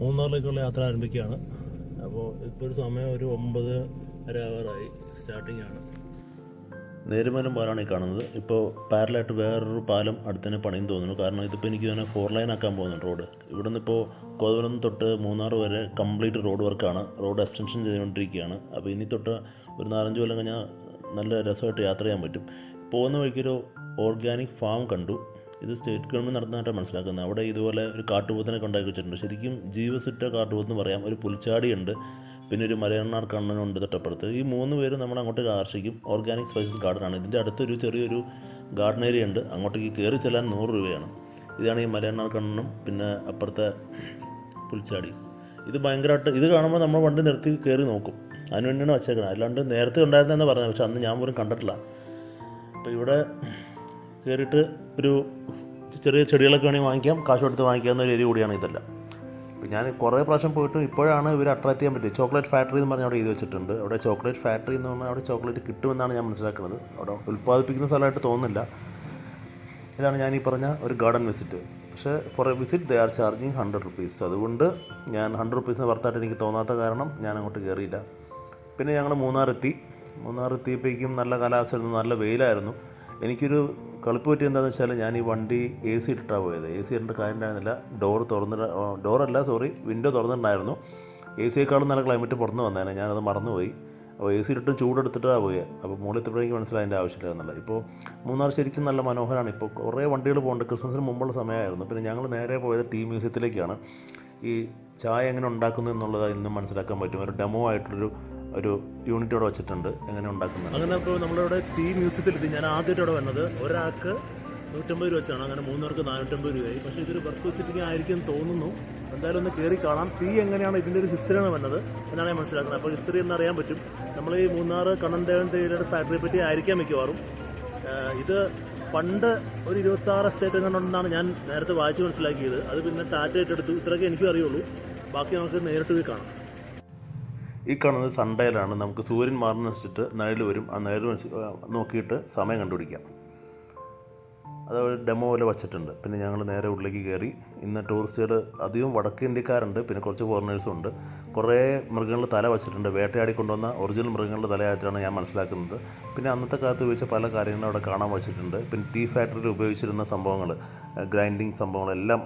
മൂന്നാറിലേക്കുള്ള യാത്ര ആരംഭിക്കുകയാണ്. അപ്പോൾ ഇപ്പോൾ ഒരു സമയം ഒരു ഒമ്പത് അര അവറായി സ്റ്റാർട്ടിംഗ് ആണ്. നേരുമാനം പാലാണ് ഈ കാണുന്നത്. ഇപ്പോൾ പാരലായിട്ട് വേറൊരു പാലം അടുത്തന്നെ പണിയും തോന്നുന്നു. കാരണം ഇതിപ്പോൾ എനിക്ക് തന്നെ ഫോർ ലൈൻ ആക്കാൻ പോകുന്നുണ്ട് റോഡ് ഇവിടെ നിന്ന് ഇപ്പോൾ കോതവരം തൊട്ട് മൂന്നാർ വരെ കംപ്ലീറ്റ് റോഡ് വർക്കാണ് റോഡ് എക്സ്റ്റൻഷൻ ചെയ്തുകൊണ്ടിരിക്കുകയാണ്. അപ്പോൾ ഇനി തൊട്ട് ഒരു നാലഞ്ച് കൊല്ലം കഴിഞ്ഞാൽ നല്ല രസമായിട്ട് യാത്ര ചെയ്യാൻ പറ്റും. പോകുന്ന വഴിക്കൊരു ഓർഗാനിക് ഫാം കണ്ടു. ഇത് സ്റ്റേറ്റ് ഗവൺമെന്റ് നടത്തുന്നതായിട്ടാണ് മനസ്സിലാക്കുന്നത്. അവിടെ ഇതുപോലെ ഒരു കാട്ടുപോത്തിനൊക്കെ ഉണ്ടാക്കി വെച്ചിട്ടുണ്ട്. ശരിക്കും ജീവസുറ്റ കാട്ടുപോത്തെന്ന് പറയാം. ഒരു പുലിച്ചാടിയുണ്ട് പിന്നെ ഒരു മലയണ്ണാർ കണ്ണനുണ്ട് തൊട്ടപ്പുറത്ത്. ഈ മൂന്ന് പേര് നമ്മൾ അങ്ങോട്ടേക്ക് ആകർഷിക്കും. ഓർഗാനിക് സ്പൈസസ് ഗാർഡനാണ് ഇതിന്റെ അടുത്തൊരു ചെറിയൊരു ഗാർഡൻ ഏരിയ ഉണ്ട്. അങ്ങോട്ടേക്ക് കയറി ചെല്ലാൻ നൂറ് രൂപയാണ്. ഇതാണ് ഈ മലയണ്ണാർ കണ്ണനും പിന്നെ അപ്പുറത്തെ പുൽച്ചാടി. ഇത് ഭയങ്കരമായിട്ട് ഇത് കാണുമ്പോൾ നമ്മൾ വണ്ടി നിർത്തി കയറി നോക്കും. അതിന് വേണ്ടിയാണ് വച്ചേക്കുന്നത്. അല്ലാണ്ട് നേരത്തെ ഉണ്ടായിരുന്നതെന്ന് പറഞ്ഞത്. പക്ഷെ അന്ന് ഞാൻ പോലും കണ്ടിട്ടില്ല. അപ്പോൾ ഇവിടെ കയറിയിട്ട് ഒരു ചെറിയ ചെടികളൊക്കെ വേണമെങ്കിൽ വാങ്ങിക്കാം കാശ് കൊടുത്ത് വാങ്ങിക്കാവുന്ന ഒരു ഏരിയ കൂടിയാണ് ഇതെല്ലാം. അപ്പോൾ ഞാൻ കുറേ പ്രാവശ്യം പോയിട്ടും ഇപ്പോഴാണ് ഇവർ അട്രാക്ട് ചെയ്യാൻ പറ്റിയത്. ചോക്ലേറ്റ് ഫാക്ടറി എന്ന് പറഞ്ഞ് അവിടെ എഴുതി വെച്ചിട്ടുണ്ട്. അവിടെ ചോക്ലേറ്റ് ഫാക്ടറി എന്ന് പറഞ്ഞാൽ അവിടെ ചോക്ലേറ്റ് കിട്ടുമെന്നാണ് ഞാൻ മനസ്സിലാക്കുന്നത്. അവിടെ ഉൽപ്പാദിപ്പിക്കുന്ന സ്ഥലമായിട്ട് തോന്നുന്നില്ല. ഇതാണ് ഞാൻ ഈ പറഞ്ഞ ഒരു ഗാർഡൻ വിസിറ്റ് പക്ഷേ for a visit they are charging hundred rupees അതുകൊണ്ട് ഞാൻ ഹൺഡ്രഡ് റുപ്പീസിന് വർത്തായിട്ട് എനിക്ക് തോന്നാത്ത കാരണം ഞാൻ അങ്ങോട്ട് കയറിയില്ല. പിന്നെ ഞങ്ങൾ മൂന്നാറെത്തി മൂന്നാർ എത്തിയപ്പോഴേക്കും നല്ല കാലാവസ്ഥയായിരുന്നു നല്ല വെയിലായിരുന്നു. എനിക്കൊരു കളിപ്പ് പറ്റി എന്താണെന്ന് വെച്ചാൽ ഞാൻ ഈ വണ്ടി എ സി ഇട്ടിട്ടാണ് പോയത്. എ സി ഇടേണ്ട കാര്യം ഉണ്ടായിരുന്നില്ല. ഡോർ തുറന്നിട്ട് ഡോറല്ല സോറി വിൻഡോ തുറന്നിട്ടുണ്ടായിരുന്നു. എ സിയേക്കാളും നല്ല ക്ലൈമറ്റ് പുറത്ത് വന്നേനെ. ഞാനത് മറന്നുപോയി. അപ്പോൾ എ സി ഇട്ടും ചൂടെടുത്തിട്ടാണ് പോയത് അപ്പോൾ മുകളിൽ എത്തിയപ്പോഴേക്കും മനസ്സിലായി അതിന്റെ ആവശ്യമില്ലായിരുന്നില്ല ഇപ്പോൾ മൂന്നാർ ശരിക്കും നല്ല മനോഹരമാണ് ഇപ്പോൾ കുറേ വണ്ടികൾ പോകുന്നുണ്ട് ക്രിസ്മസിന് മുമ്പുള്ള സമയമായിരുന്നു. പിന്നെ ഞങ്ങൾ നേരെ പോയത് ടീ മ്യൂസിയത്തിലേക്കാണ് ഈ ചായ എങ്ങനെ ഉണ്ടാക്കുന്നു എന്നുള്ളത് ഇന്നും മനസ്സിലാക്കാൻ പറ്റും. ഒരു ഡെമോ ആയിട്ടൊരു ഒരു യൂണിറ്റ് അവിടെ വെച്ചിട്ടുണ്ട്. എങ്ങനെ ഉണ്ടാക്കുന്നത് അങ്ങനെ ഇപ്പോൾ നമ്മളിവിടെ ടീ മ്യൂസിയത്തിലെത്തി. ഞാൻ ആദ്യമായിട്ട് ഇവിടെ വന്നത് ഒരാൾക്ക് നൂറ്റമ്പത് രൂപ വെച്ചാണ് അങ്ങനെ മൂന്നുപേർക്ക് നാനൂറ്റമ്പത് രൂപയായി. പക്ഷേ ഇതൊരു വർക്ക് വിസിറ്റിംഗ് ആയിരിക്കും തോന്നുന്നു. എന്തായാലും ഒന്ന് കയറി കാണാം. തീ എങ്ങനെയാണ് ഇതിന്റെ ഒരു ഹിസ്റ്ററിയാണ് വന്നത് എന്നാണ് ഞാൻ മനസ്സിലാക്കുന്നത്. അപ്പോൾ ഹിസ്റ്ററി എന്ന് അറിയാൻ പറ്റും. നമ്മൾ ഈ മൂന്നാർ കണ്ണൻ ദേവൻ തേയിലയുടെ ഫാക്ടറിയെ പറ്റി ആയിരിക്കാം മിക്കവാറും. ഇത് പണ്ട് ഒരു ഇരുപത്തി ആറ് സ്റ്റേറ്റ് എങ്ങനെയുണ്ടെന്നാണ് ഞാൻ നേരത്തെ വായിച്ച് മനസ്സിലാക്കിയത്. അത് പിന്നെ ടാറ്റ ഏറ്റെടുത്തു ഇത്രയൊക്കെ എനിക്കും അറിയുള്ളൂ. ബാക്കി നമുക്ക് നേരിട്ട് പോയി കാണാം. ഈ കാണുന്നത് സൺഡേയിലാണ് നമുക്ക് സൂര്യൻ മാറുന്നനുസരിച്ചിട്ട് നിഴൽ വരും. ആ നിഴൽ നോക്കിയിട്ട് സമയം കണ്ടുപിടിക്കാം. അത് ഡെമോ പോലെ വച്ചിട്ടുണ്ട്. പിന്നെ ഞങ്ങൾ നേരെ ഉള്ളിലേക്ക് കയറി. ഇന്ന് ടൂറിസ്റ്റുകൾ അധികം വടക്കേ ഇന്ത്യക്കാരുണ്ട്. പിന്നെ കുറച്ച് ഫോറിനേഴ്സും ഉണ്ട്. കുറേ മൃഗങ്ങളുടെ തല വച്ചിട്ടുണ്ട്. വേട്ടയാടി കൊണ്ടുവന്ന ഒറിജിനൽ മൃഗങ്ങളുടെ തലയായിട്ടാണ് ഞാൻ മനസ്സിലാക്കുന്നത്. പിന്നെ അന്നത്തെ കാലത്ത് ഉപയോഗിച്ച പല കാര്യങ്ങളും അവിടെ കാണാൻ വച്ചിട്ടുണ്ട്. പിന്നെ ടീ ഫാക്ടറിയിൽ ഉപയോഗിച്ചിരുന്ന സംഭവങ്ങൾ ഗ്രൈൻഡിങ് സംഭവങ്ങളെല്ലാം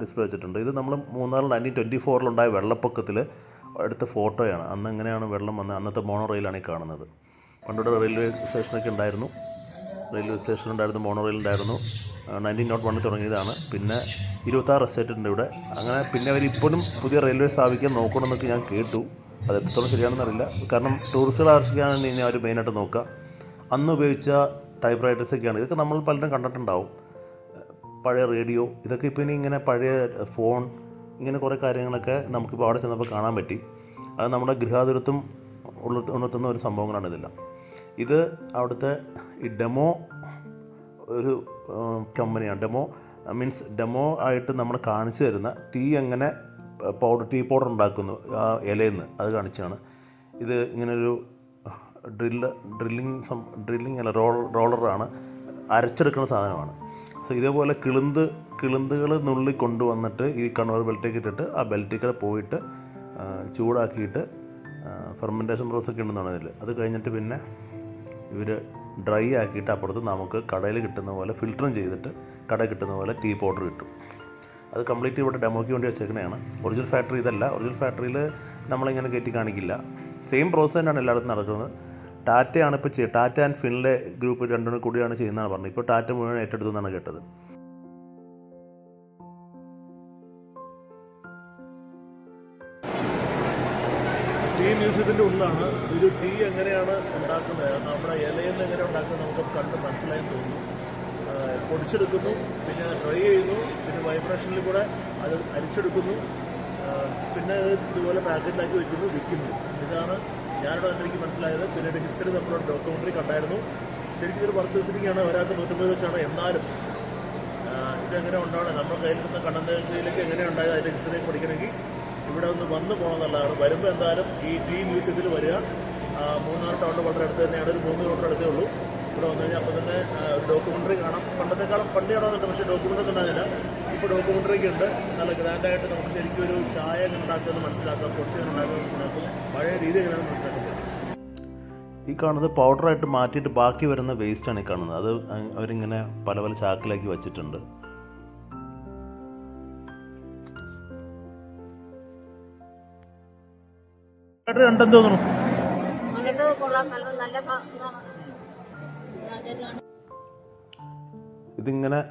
ഡിസ്പ്ലേ വെച്ചിട്ടുണ്ട്. ഇത് നമ്മൾ മൂന്നാറിൽ നയന്റീൻ ട്വന്റി ഫോറിലുണ്ടായ വെള്ളപ്പൊക്കത്തിൽ എടുത്ത ഫോട്ടോയാണ്. അന്ന് എങ്ങനെയാണ് വെള്ളം വന്നത്? അന്നത്തെ മോണോ റെയിലാണ് ഈ കാണുന്നത്. പണ്ടോടെ റെയിൽവേ സ്റ്റേഷനൊക്കെ ഉണ്ടായിരുന്നു. റെയിൽവേ സ്റ്റേഷൻ ഉണ്ടായിരുന്നു മോണോ റെയിൽ ഉണ്ടായിരുന്നു നയന്റീൻ നോട്ട് വണ്ണിൽ തുടങ്ങിയതാണ്. പിന്നെ ഇരുപത്താറ് എസ്റ്റേറ്റ് ഉണ്ട് ഇവിടെ. അങ്ങനെ പിന്നെ അവർ ഇപ്പോഴും പുതിയ റെയിൽവേ സ്ഥാപിക്കാൻ നോക്കണമെന്നൊക്കെ ഞാൻ കേട്ടു. അത് എത്രത്തോളം ശരിയാണെന്നറിയില്ല കാരണം ടൂറിസ്റ്റുകൾ ആകർഷിക്കാനാണ് ഇനി അവർ മെയിനായിട്ട് നോക്കുക. അന്ന് ഉപയോഗിച്ച ടൈപ്പ് റൈറ്റേഴ്സൊക്കെയാണ് ഇതൊക്കെ നമ്മൾ പലരും കണ്ടിട്ടുണ്ടാവും. പഴയ റേഡിയോ ഇതൊക്കെ ഇപ്പോൾ ഇനി ഇങ്ങനെ പഴയ ഫോൺ ഇങ്ങനെ കുറേ കാര്യങ്ങളൊക്കെ നമുക്കിപ്പോൾ അവിടെ ചെന്നപ്പോൾ കാണാൻ പറ്റി. അത് നമ്മുടെ ഗൃഹാതുരത്വം ഉണർത്തുന്ന ഒരു സംഭവങ്ങളാണ് ഇതെല്ലാം. ഇത് അവിടുത്തെ ഈ ഡെമോ ഒരു കമ്പനിയാണ്. ഡെമോ മീൻസ് ഡെമോ ആയിട്ട് നമ്മൾ കാണിച്ചു തരുന്ന ടീ എങ്ങനെ പൗഡർ ടീ പൗഡർ ഉണ്ടാക്കുന്നു ആ ഇലയിൽ അത് കാണിച്ചാണ്. ഇത് ഇങ്ങനൊരു ഡ്രില്ല് ഡ്രില്ലിങ് സം ഡ്രില്ലിങ് അല്ല റോൾ റോളറാണ് അരച്ചെടുക്കുന്ന സാധനമാണ്. സോ ഇതേപോലെ കിളുന്ത് കിളുന്തുകൾ നുള്ളി കൊണ്ടുവന്നിട്ട് ഈ കൺവർ ബെൽറ്റേക്ക് ഇട്ടിട്ട് ആ ബെൽറ്റിക്കൽ പോയിട്ട് ചൂടാക്കിയിട്ട് ഫെർമെന്റേഷൻ പ്രോസസ്സൊക്കെ ഉണ്ടെന്നാണ് ഇതിൽ അത് കഴിഞ്ഞിട്ട് പിന്നെ ഇവർ ഡ്രൈ ആക്കിയിട്ട് അപ്പുറത്ത് നമുക്ക് കടയിൽ കിട്ടുന്ന പോലെ ഫിൽറ്ററും ചെയ്തിട്ട് കട കിട്ടുന്ന പോലെ ടീ പൗഡർ കിട്ടും അത് കംപ്ലീറ്റ് ഇവിടെ ഡെമോയ്ക്ക് വേണ്ടി വെച്ചേക്കുന്നതാണ്. ഒറിജിനൽ ഫാക്ടറി ഇതല്ല. ഒറിജിനൽ ഫാക്ടറിയിൽ നമ്മളിങ്ങനെ കയറ്റി കാണിക്കില്ല. സെയിം പ്രോസസ്സ് തന്നെയാണ് എല്ലായിടത്തും നടക്കുന്നത്. ടാറ്റയാണ് ഇപ്പോൾ ടാറ്റ ആൻഡ് ഫിൻലെ ഗ്രൂപ്പ് രണ്ടും കൂടിയാണ് ചെയ്യുന്നതാണ് പറഞ്ഞത്. ഇപ്പോൾ ടാറ്റ മുഴുവൻ ഏറ്റെടുത്തു എന്നാണ് കേട്ടത്. ടീ മ്യൂസിയത്തിന്റെ ഉള്ളിലാണ് ഒരു ടീ എങ്ങനെയാണ് ഉണ്ടാക്കുന്നത്? നമ്മുടെ ഇലയിൽ നിന്ന് എങ്ങനെ ഉണ്ടാക്കുന്നത് നമുക്ക് കണ്ട് മനസ്സിലായി തോന്നുന്നു. പൊടിച്ചെടുക്കുന്നു പിന്നെ ഡ്രൈ ചെയ്യുന്നു പിന്നെ വൈബ്രേഷനിൽ കൂടെ അത് അരിച്ചെടുക്കുന്നു. പിന്നെ ഇതുപോലെ പാക്കറ്റിലാക്കി വെക്കുന്നു വിൽക്കുന്നു ഇതാണ് ഞാനിവിടെ എനിക്ക് മനസ്സിലായത്. പിന്നീട് ഹിസ്റ്ററി നമ്മളൊരു ഡോക്യുമെന്ററി കണ്ടായിരുന്നു. ശരിക്കും ഇതൊരു ആണ് ഒരാൾക്ക് നൂറ്റമ്പത് വെച്ചാണ് എന്നാലും ഇതെങ്ങനെ ഉണ്ടാവണം? നമ്മുടെ കയ്യിൽ നിന്ന് കണ്ണന്തയിലേക്ക് എങ്ങനെ ഉണ്ടായത് അതിന്റെ ഹിസ്റ്ററി പഠിക്കണമെങ്കിൽ ഇവിടെ ഒന്ന് വന്നു പോകണമെന്നുള്ളതാണ് വരുമ്പോൾ എന്തായാലും ഈ ടീ മ്യൂസിയത്തിൽ വരിക. മൂന്നാർ ടൗൺ വളരെ അടുത്ത് തന്നെയാണ്. ഒരു മൂന്ന് കിലോമീറ്റർ അടുത്തേ ഉള്ളൂ. ഇവിടെ വന്നു കഴിഞ്ഞാൽ അപ്പം തന്നെ ഒരു ഡോക്യുമെന്ററി കാണാം. പണ്ടത്തെക്കാളും പണ്ട് കാണാറുണ്ട് പക്ഷേ ഡോക്യുമെന്ററി ഈ ഇപ്പോൾ ഡോക്യുമെന്ററി ഒക്കെ ഉണ്ട്. നല്ല ഗ്രാൻഡായിട്ട് നമുക്ക് ശരിക്കും ഒരു ചായ ഉണ്ടാക്കുമെന്ന് മനസ്സിലാക്കാം. കുറച്ച് ഉണ്ടാക്കുമെന്ന് മനസ്സിലാക്കും. പഴയ രീതി എങ്ങനെയാണ് മനസ്സിലാക്കുന്നത് ഈ കാണുന്നത് പൗഡറായിട്ട് മാറ്റിയിട്ട് ബാക്കി വരുന്ന വേസ്റ്റാണ് ഈ കാണുന്നത്. അത് അവരിങ്ങനെ പല പല ചാക്കിലാക്കി വെച്ചിട്ടുണ്ട്. കണ്ടെന്ന് തോന്നുന്നു. ഇതിങ്ങനെ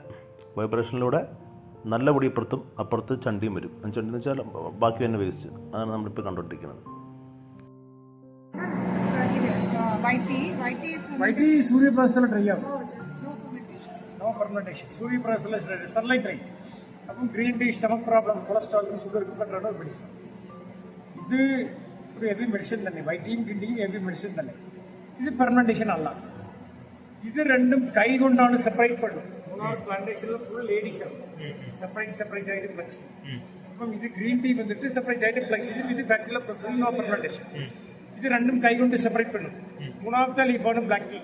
വൈബ്രേഷനിലൂടെ നല്ല പൊടി ഇപ്പുറത്തും അപ്പുറത്ത് ചണ്ടിയും വരും. ചണ്ടി എന്ന് വെച്ചാൽ ബാക്കി തന്നെ വേസ്റ്റ്. അതാണ് നമ്മളിപ്പോൾ കണ്ടുകൊണ്ടിരിക്കുന്നത്. ഇത് ഒരു ഹെവി മെഡിസിൻ തന്നെ വൈറ്റ് ടീയും ഗ്രീൻ ടീയും ഹെവി മെഡിസിൻ തന്നെ ഇത് ഫെർമെന്റേഷൻ അല്ല ഇത് രണ്ടും കൈ കൊണ്ടാണ് സെപ്പറേറ്റ് പടുന്നത് മൂന്നാർ പ്ലാന്റേഷനിൽ ഫുൾ ലേഡീസ് ആണ് സെപ്പറേറ്റ് സെപ്പറേറ്റ് ആയിട്ട് പ്ലക്സ് അപ്പം ഇത് ഗ്രീൻ ടീ വന്നിട്ട് സെപ്പറേറ്റ് ആയിട്ട് പ്ലക്സ് ചെയ്യും ഇത് ഫാക്ടറിയിലെ പ്രൊസസിംഗ് ഓഫ് ഫെർമെന്റേഷൻ ഇത് രണ്ടും കൈ കൊണ്ട് സെപ്പറേറ്റ് പടും മൂന്നാമത്തെ ലീഫാണ് ബ്ലാക്ക് ടീ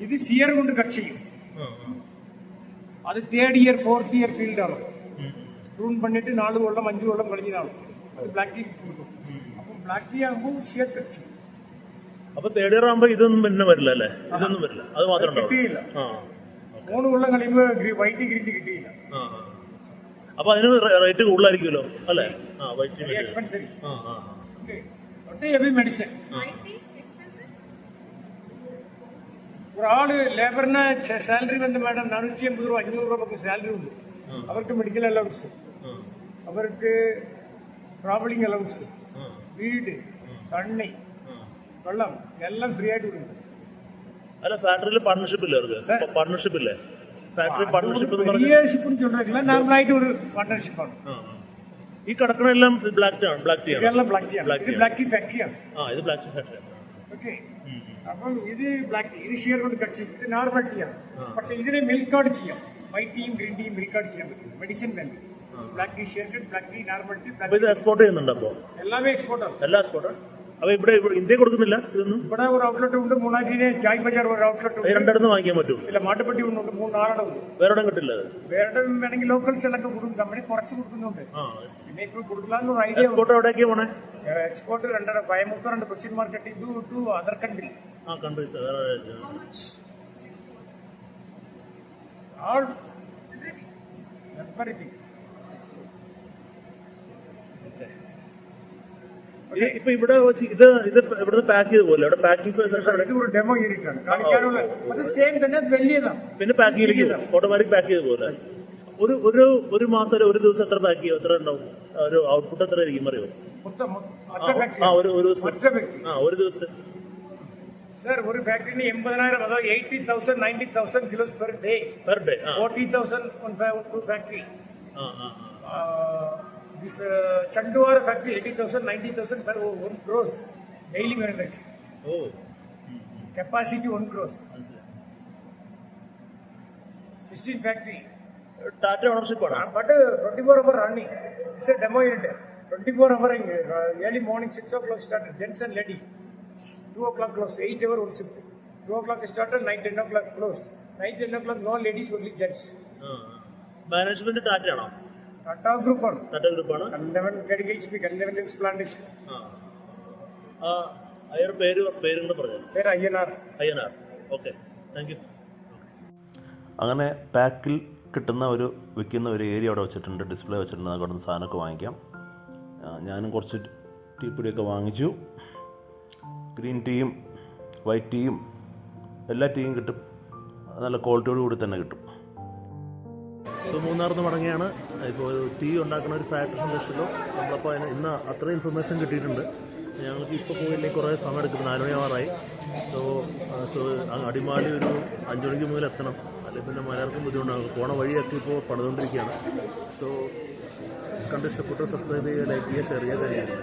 ഇത് സിയർ കൊണ്ട് കട്ട് ചെയ്യും അത് third year fourth year field ആണ് പ്രൂൺ പണിട്ട് നാല് കൊള്ളം അഞ്ച് കൊള്ളം കളിഞ്ഞതാണ് അത് ബ്ലാക്ക് ടീ കൊടുക്കും അപ്പം ബ്ലാക്ക് ടീ ആകുമ്പോൾ ഷെയർ കട്ട് ചെയ്യും അപ്പൊ തേർഡ് ഇയർ ആകുമ്പോൾ ഇതൊന്നും പിന്നെ വരില്ല അല്ലേ? ഇതൊന്നും വരില്ല. അത് മാത്രം കിട്ടിയില്ല. ആ. മൂന്ന് കൊല്ലം കഴിയുമ്പോൾ വൈറ്റ് ഗ്രീറ്റ് ടീ കിട്ടിയില്ല. അപ്പൊ അതിന് റേറ്റ് കൂടുതലായിരിക്കുമല്ലോ അല്ലേ? ആ വൈറ്റ് എക്സ്പെൻസീവ് ആ ആ ഹെവി മെഡിസിൻ ഒരാൾ ലേബറിന് സാലറി വന്ന് വേണം നാനൂറ്റി അമ്പത് രൂപ അഞ്ഞൂറ് രൂപ സാലറി ഉണ്ട്. അവർക്ക് മെഡിക്കൽ അലവൻസ് അവർക്ക് ട്രാവലിംഗ് അലവൻസ് വീട് തണ്ണി വെള്ളം എല്ലാം ഫ്രീ ആയിട്ട് കൊടുക്കും. അല്ല ഫാക്ടറിയിൽ പാർട്ണർഷിപ്പ് ഇല്ലേ അവർക്ക്? പാർട്ണർഷിപ്പ് ഇല്ലേ? ഫാക്ടറി പാർട്ണർഷിപ്പ് എന്ന് പറഞ്ഞാൽ നോർമലായിട്ട് ഒരു പാർട്ണർഷിപ്പാണ് ഈ കിടക്കണ എല്ലാം ബ്ലാക്ക് ആണ് ബ്ലാക്ക് ടീ ആണ്. Black tea black black tea ഫാക്ടറിയാണ് ആ ഇത് ബ്ലാക്ക് ടീ ഫാക്ടറിയാണ് ഓക്കെ അപ്പം ഇത് ബ്ലാക്ക് ടീ ഇത് ഷെയർ കൊണ്ട് കട്ട് ഇത് നോർമൽ ടീ ആണ്. പക്ഷെ ഇതിനെ മിൽക്ക് ഔട്ട് ചെയ്യാം. വൈറ്റ് ടീയും ഗ്രീൻ ടീയും മിൽക്ക് ഔട്ട് ചെയ്യാൻ പറ്റില്ല. മെഡിസിൻ തന്നെ black tea shear cut black tea normal tea അപ്പൊ ഇത് എക്സ്പോർട്ട് ചെയ്യുന്നുണ്ട് അപ്പോ? എല്ലാമേ എക്സ്പോർട്ട് എല്ലാ എക്സ്പോർട്ട് അപ്പൊ ഇവിടെ ഇവിടെ ഇന്ത്യ കൊടുക്കുന്നില്ല ഇതൊന്നും? ഇവിടെ ഒരു ഔട്ട്ലെറ്റ് ഉണ്ട് മൂന്നാറ്റിന് ജായ് ബജാർ ഒരു ഔട്ട്ലെറ്റ് ഉണ്ട്. രണ്ടിടത്ത് വാങ്ങിക്കാൻ പറ്റും. ഇല്ല മാട്ടുപ്പെട്ടി ഉണ്ട് മൂന്ന് ഉണ്ട്. വേറെ കിട്ടില്ല വേറെ വേണമെങ്കിൽ കൊടുക്കും കമ്പനി കുറച്ച് കൊടുക്കുന്നുണ്ട്. പിന്നെ ഇപ്പോൾ കൊടുക്കാനുള്ള ഒരു ഐഡിയ എക്സ്പോർട്ട് എവിടേക്കാ പോണേ? എക്സ്പോർട്ട് രണ്ടര കോയമ്പത്തൂർ ഉണ്ട് കൊച്ചിൻ മാർക്കറ്റ് ഇത് ടു അതർ കൺട്രി ആ കൺട്രീസ് വേറെ എവറിഥിങ് ഇപ്പൊ ഇവിടെ വെച്ച് ഇത് ഇത് ഇവിടുന്ന് പാക്ക് ചെയ്ത് പോലെ ഇവിടെ പാക്കിംഗ് ഇത് ഒരു ഡെമോ യൂണിറ്റ് ആണ്. കാണിക്കാനുള്ള അത് സെയിം തന്നെ അത് വലിയതാണ്. പിന്നെ പാക്ക് ചെയ്തിരിക്കും ഓട്ടോമാറ്റിക് പാക്ക് ചെയ്ത് പോലെ ഒരു ഒരു ഒരു മാസം ഒരു- ഒരു ദിവസം എത്ര പാക്ക് ചെയ്യും? എത്ര ഉണ്ടാവും ഒരു ഔട്ട്പുട്ട് എത്ര ആയിരിക്കും അറിയോ മൊത്തം ഒറ്റ ആ ഫാക്ടറി ഒരു ഒരു ദിവസം. ഒറ്റ വ്യക്തി ആ ഒരു ദിവസം. സർ ഒരു ഫാക്ടറിന് എൺപതിനായിരം അതായത് eighty thousand ninety thousand kilos per day per day ആ. Forty thousand to this uh, Chandwara factory, 80,000, 90,000 per 1 crores daily manufacturing. Oh. Capacity 1 crores. 16 factory. Tata one of them. But uh, 24 hour running. It's a demo unit. 24 hour running. uh, early morning 6 o'clock started, gents and ladies. 2 o'clock closed, 8 hour one shift. 2 o'clock started, 9, 10 o'clock closed. 9, 10 o'clock no ladies, only gents. Uh, management Tata Tatra. Tata ഗ്രൂപ്പാണ്. ടാറ്റ ഗ്രൂപ്പാണ് കണ്ടവൻ KDHP, കണ്ടവൻ Plantation. ആ. ആ അയാളുടെ പേര് പേരും കൂടെ പറഞ്ഞു There INR. Ayyanar. Okay thank you അങ്ങനെ പാക്കിൽ കിട്ടുന്ന ഒരു വിൽക്കുന്ന ഒരു ഏരിയ അവിടെ വെച്ചിട്ടുണ്ട്. ഡിസ്പ്ലേ വെച്ചിട്ടുണ്ട്. അവിടെ നിന്ന് സാധനമൊക്കെ വാങ്ങിക്കാം. ഞാനും കുറച്ച് ടീ പൊടിയൊക്കെ വാങ്ങിച്ചു. ഗ്രീൻ ടീയും വൈറ്റ് ടീയും എല്ലാ ടീയും കിട്ടും. നല്ല ക്വാളിറ്റിയോട് കൂടി തന്നെ കിട്ടും. മൂന്നാറിൽ നിന്ന് മടങ്ങിയാണ് ഇപ്പോൾ തീ ഉണ്ടാക്കുന്ന ഒരു ഫാക്ടറി സന്ദർശിച്ചല്ലോ നമ്മളപ്പോൾ അതിന് ഇന്ന് അത്രയും ഇൻഫർമേഷൻ കിട്ടിയിട്ടുണ്ട്. ഞങ്ങൾക്ക് ഇപ്പോൾ പോയില്ലെങ്കിൽ കുറേ സമയം എടുക്കും. നാല് മണിയാവാറായി. സോ സോ അടിമാലി ഒരു അഞ്ചുമണിക്ക് മുതൽ എത്തണം. അല്ലെങ്കിൽ പിന്നെ മലയാളത്തിൽ ബുദ്ധിമുട്ടാകും. പോണ വഴിയൊക്കെ ഇപ്പോൾ പണിതുകൊണ്ടിരിക്കുകയാണ് സോ കണ്ട് ഇഷ്ടപ്പെട്ട് സബ്സ്ക്രൈബ് ചെയ്യുക ലൈക്ക് ചെയ്യുക ഷെയർ ചെയ്യുക കാര്യമില്ല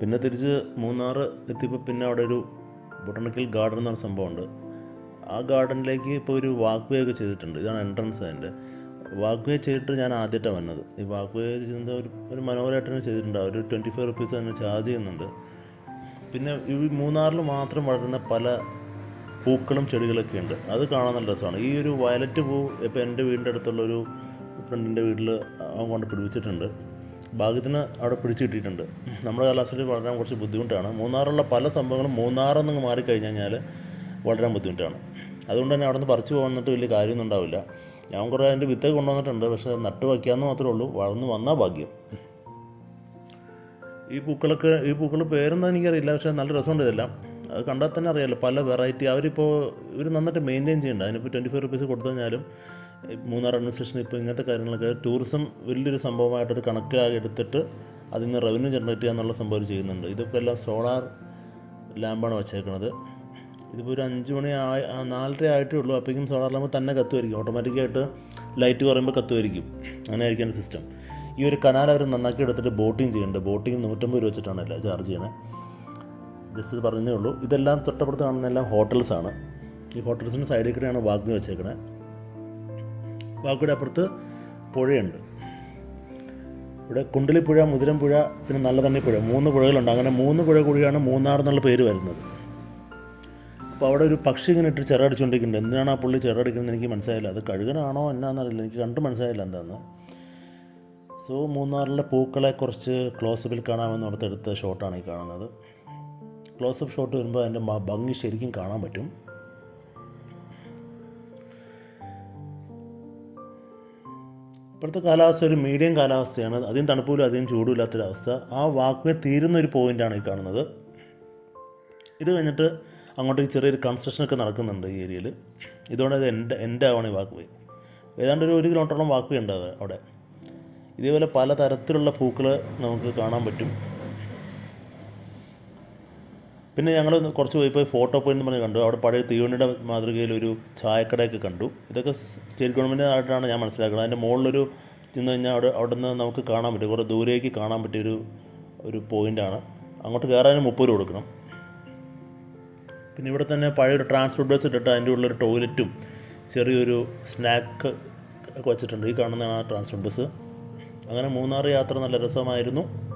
പിന്നെ തിരിച്ച് മൂന്നാർ എത്തിയപ്പോൾ പിന്നെ അവിടെ ഒരു ബൊട്ടണിക്കൽ ഗാർഡൻ എന്ന് പറഞ്ഞ സംഭവമുണ്ട് ആ ഗാർഡനിലേക്ക് ഇപ്പോൾ ഒരു വാക്ക് വേ ഒക്കെ ചെയ്തിട്ടുണ്ട്. ഇതാണ് എൻട്രൻസ് അതിന്റെ വാക്ക് വേ ചെയ്തിട്ട് ഞാൻ ആദ്യമായിട്ടാണ് വന്നത്. ഈ വാക്വേ ചെയ്യുന്നത് ഒരു ഒരു മനോഹരമായിട്ട് തന്നെ ചെയ്തിട്ടുണ്ട്. ഒരു ട്വന്റി ഫൈവ് റുപ്പീസ് തന്നെ ചാർജ് ചെയ്യുന്നുണ്ട്. പിന്നെ ഈ മൂന്നാറിൽ മാത്രം വളരുന്ന പല പൂക്കളും ചെടികളൊക്കെ ഉണ്ട്. അത് കാണാൻ നല്ല രസമാണ്. ഈ ഒരു വയലറ്റ് പൂ ഇപ്പോൾ എന്റെ വീടിന്റെ അടുത്തുള്ളൊരു ഫ്രണ്ടിന്റെ വീട്ടിൽ അവൻ കൊണ്ട് പിടിപ്പിച്ചിട്ടുണ്ട്. ഭാഗ്യത്തിന് അവിടെ പിടിച്ച് കിട്ടിയിട്ടുണ്ട്. നമ്മുടെ കാലാവസ്ഥയിൽ വളരാൻ കുറച്ച് ബുദ്ധിമുട്ടാണ്. മൂന്നാറുള്ള പല സംഭവങ്ങളും മൂന്നാറെന്ന് മാറിക്കഴിഞ്ഞ് കഴിഞ്ഞാൽ വളരാൻ ബുദ്ധിമുട്ടാണ്. അതുകൊണ്ട് തന്നെ അവിടെ നിന്ന് പറിച്ചു പോകുന്നിട്ട് വലിയ കാര്യമൊന്നും ഉണ്ടാവില്ല. ഞാൻ കുറേ അതിന്റെ വിത്തൊക്കെ കൊണ്ടുവന്നിട്ടുണ്ട് പക്ഷേ നട്ട് വയ്ക്കാമെന്ന് മാത്രമേ ഉള്ളൂ. വളർന്ന് വന്നാൽ ഭാഗ്യം. ഈ പൂക്കളൊക്കെ ഈ പൂക്കൾ പേരെന്താ എനിക്കറിയില്ല പക്ഷേ നല്ല രസമുണ്ട് ഇതെല്ലാം. അത് കണ്ടാൽ തന്നെ അറിയാമല്ലോ പല വെറൈറ്റി അവരിപ്പോൾ ഇവർ നന്നായിട്ട് മെയിന്റെയിൻ ചെയ്യുന്നുണ്ട്. അതിനിപ്പോൾ ട്വന്റി ഫൈവ് റുപ്പീസ് കൊടുത്തു കഴിഞ്ഞാലും മൂന്നാർ അഡ്മിനിസ്ട്രേഷൻ ഇപ്പോൾ ഇങ്ങനത്തെ കാര്യങ്ങളൊക്കെ ടൂറിസം വലിയൊരു സംഭവമായിട്ടൊരു കണക്കായി എടുത്തിട്ട് അതിൽ നിന്ന് റവന്യൂ ജനറേറ്റ് ചെയ്യുക എന്നുള്ള സംഭവം ചെയ്യുന്നുണ്ട്. ഇതൊക്കെ എല്ലാം സോളാർ ലാമ്പാണ് വെച്ചേക്കുന്നത് ഇതിപ്പോൾ ഒരു അഞ്ച് മണി ആയി നാലര ആയിട്ടേ ഉള്ളൂ അപ്പോഴേക്കും സോളാർ ലാമ്പ് തന്നെ കത്തുമായിരിക്കും ഓട്ടോമാറ്റിക്കായിട്ട് ലൈറ്റ് കുറയുമ്പോൾ കത്തുമായിരിക്കും അങ്ങനെ ആയിരിക്കും എന്റെ സിസ്റ്റം ഈ ഒരു കനാൽ അവർ നന്നാക്കി എടുത്തിട്ട് ബോട്ടിങ് ചെയ്യുന്നുണ്ട്. ബോട്ടിങ് നൂറ്റമ്പത് രൂപ വെച്ചിട്ടാണ് എല്ലാം ചാർജ് ചെയ്യുന്നത് ജസ്റ്റ് ഇത് പറഞ്ഞേ ഉള്ളൂ. ഇതെല്ലാം തൊട്ടപ്പുറത്ത് കാണുന്ന എല്ലാം ഹോട്ടൽസാണ് ഈ ഹോട്ടൽസിന്റെ സൈഡിൽ കൂടെയാണ് വാഗ്മി വെച്ചേക്കണേ. വാഗ്മിയുടെ അപ്പുറത്ത് പുഴയുണ്ട്. ഇവിടെ കുണ്ടലിപ്പുഴ മുതിരമ്പുഴ പിന്നെ നല്ല തണ്ണിപ്പുഴ. മൂന്ന് പുഴകളുണ്ട്. അങ്ങനെ മൂന്ന് പുഴ കൂടിയാണ് മൂന്നാർ എന്നുള്ള പേര് വരുന്നത്. അപ്പോൾ അവിടെ ഒരു പക്ഷി ഇങ്ങനെ ഇട്ട് ചിറകടിച്ചുകൊണ്ടിരിക്കുന്നുണ്ട് എന്തിനാണ് ആ പുള്ളി ചിറകടിക്കുന്നത് എനിക്ക് മനസ്സിലായില്ല. അത് കഴുകനാണോ എന്നാന്നറിയില്ല. എനിക്ക് കണ്ട് മനസ്സിലായില്ല എന്താണെന്ന് സോ മൂന്നാറിലെ പൂക്കളെ കുറച്ച് ക്ലോസപ്പിൽ കാണാമെന്ന് ഓർത്ത് എടുത്ത ഷോട്ടാണ് ഈ കാണുന്നത്. ക്ലോസപ്പ് ഷോട്ട് വരുമ്പോൾ അതിന്റെ ഭംഗി ശരിക്കും കാണാൻ പറ്റും. ഇപ്പോഴത്തെ കാലാവസ്ഥ ഒരു മീഡിയം കാലാവസ്ഥയാണ്. അധികം തണുപ്പില്ല അധികം ചൂടുമില്ലാത്തൊരവസ്ഥ. ആ വാക്വേ തീരുന്ന ഒരു പോയിന്റാണ് ഈ കാണുന്നത്. ഇത് കഴിഞ്ഞിട്ട് അങ്ങോട്ടേക്ക് ചെറിയൊരു കൺസ്ട്രക്ഷനൊക്കെ നടക്കുന്നുണ്ട് ഈ ഏരിയയിൽ ഇതുകൊണ്ട് ഇത് എന്റെ എന്റെ ആവണം ഈ വാക്ക് ഏതാണ്ട് ഒരു ഒരു കിലോമീറ്ററോളം വാക്ക് ഉണ്ട് അവിടെ. ഇതേപോലെ പല തരത്തിലുള്ള പൂക്കൾ നമുക്ക് കാണാൻ പറ്റും. പിന്നെ ഞങ്ങൾ കുറച്ച് പോയി പോയി ഫോട്ടോ പോയിന്റ് പറഞ്ഞ് കണ്ടു. അവിടെ പഴയ തീവണ്ടിയുടെ മാതൃകയിൽ ഒരു ചായക്കടയൊക്കെ കണ്ടു. ഇതൊക്കെ സ്റ്റേറ്റ് ഗവൺമെന്റ് ആയിട്ടാണ് ഞാൻ മനസ്സിലാക്കുന്നത്. അതിന്റെ മുകളിലൊരു ചെന്ന് കഴിഞ്ഞാൽ അവിടെ അവിടെ നിന്ന് നമുക്ക് കാണാൻ പറ്റും. കുറേ ദൂരേക്ക് കാണാൻ പറ്റിയൊരു ഒരു പോയിന്റാണ് അങ്ങോട്ട് കയറാനും മുപ്പത് രൂപ കൊടുക്കണം. പിന്നെ ഇവിടെ തന്നെ പഴയൊരു ട്രാൻസ്പോർട്ട് ബസ് ഇട്ടിട്ട് അതിന്റെ ഉള്ളൊരു ടോയ്ലറ്റും ചെറിയൊരു സ്നാക്ക് ഒക്കെ വെച്ചിട്ടുണ്ട്. ഈ കാണുന്ന ആ ട്രാൻസ്പോർട്ട് ബസ് അങ്ങനെ മൂന്നാർ യാത്ര നല്ല രസമായിരുന്നു.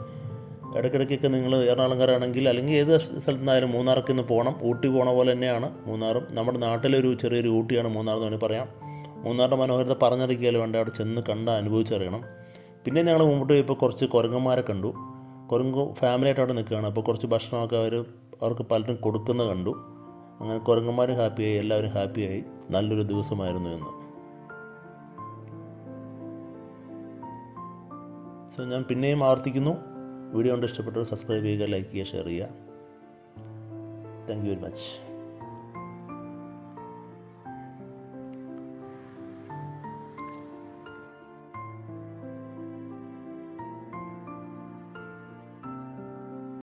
ഇടയ്ക്കിടയ്ക്കൊക്കെ നിങ്ങൾ എറണാകുളംകാരാണെങ്കിൽ അല്ലെങ്കിൽ ഏത് സ്ഥലത്തു നിന്നായാലും മൂന്നാർക്ക് ഇന്ന് പോകണം. ഊട്ടി പോണ പോലെ തന്നെയാണ് മൂന്നാറും. നമ്മുടെ നാട്ടിലൊരു ചെറിയൊരു ഊട്ടിയാണ് മൂന്നാർ എന്ന് വേണമെങ്കിൽ പറയാം. മൂന്നാറിന്റെ മനോഹരത പറഞ്ഞറിയിക്കാലും വേണ്ട? അവിടെ ചെന്ന് കണ്ട് അനുഭവിച്ചറിയണം. പിന്നെ ഞങ്ങൾ മുമ്പോട്ട് പോയപ്പോൾ കുറച്ച് കുരങ്ങന്മാരെ കണ്ടു. കുരങ്ങ് ഫാമിലിയായിട്ട് അവിടെ നിൽക്കുകയാണ്. അപ്പോൾ കുറച്ച് ഭക്ഷണമൊക്കെ അവർ അവർക്ക് പലരും കൊടുക്കുന്ന കണ്ടു. അങ്ങനെ കുരങ്ങന്മാരും ഹാപ്പിയായി എല്ലാവരും ഹാപ്പിയായി നല്ലൊരു ദിവസമായിരുന്നു എന്ന് സോ ഞാൻ പിന്നെയും ആവർത്തിക്കുന്നു. വീഡിയോ കൊണ്ട് ഇഷ്ടപ്പെട്ടവർ സബ്സ്ക്രൈബ് ചെയ്യുക ലൈക്ക് ചെയ്യുക ഷെയർ ചെയ്യുക. Thank you very much